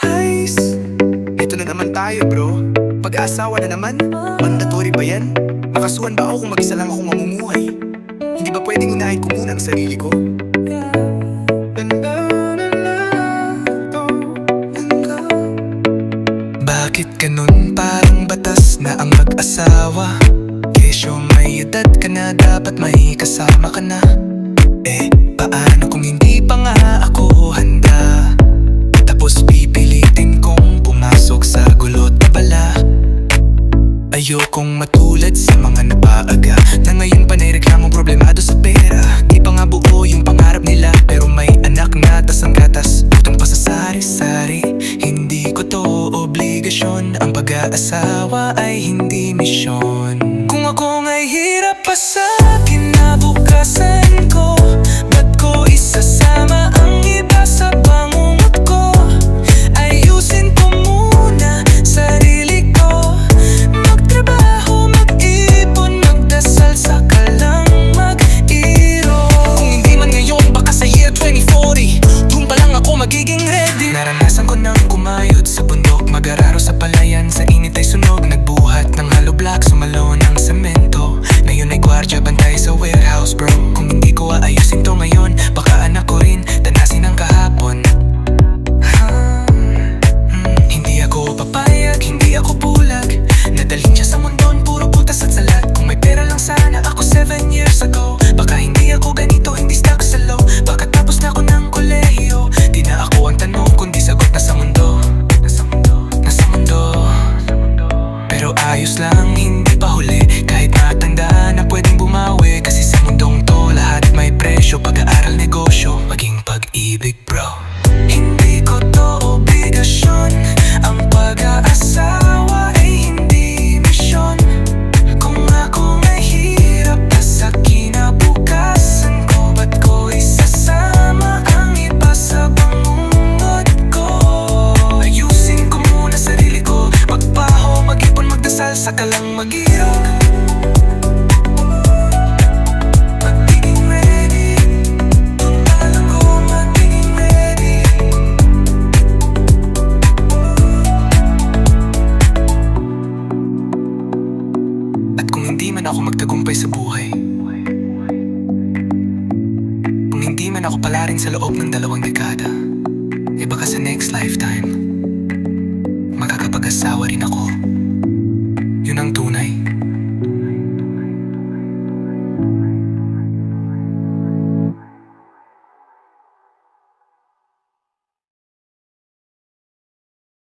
Hays, ito na naman tayo bro Pag-aasawa na naman, mandatory ba yan? Nakasuhan ba ako kung mag-isa lang ako mamumuhay? Hindi ba pwedeng unahin ko muna ang sarili ko? Bakit ganun parang batas na ang mag-asawa? Kesyo may edad ka na dapat may kasama ka na Ayokong matulad sa mga napaaga. Na ngayon pa naireklamong problemado sa pera. Di pa nga buo yung pangarap nila Pero may anak na tas ang gatas. Utang pa sa sari-sari Hindi ko to obligasyon. Ang pag-aasawa ay hindi misyon. Kung ako nga'y hirap pa sa kinabukasan Naranasan ko nang kumayod sa bundok Mag-araro sa palayan, sa ako magtagumpay sa buhay. Kung hindi man ako pala rin sa loob ng dalawang dekada Eh baka sa next lifetime. Makakapag-asawa rin ako. Yun ang tunay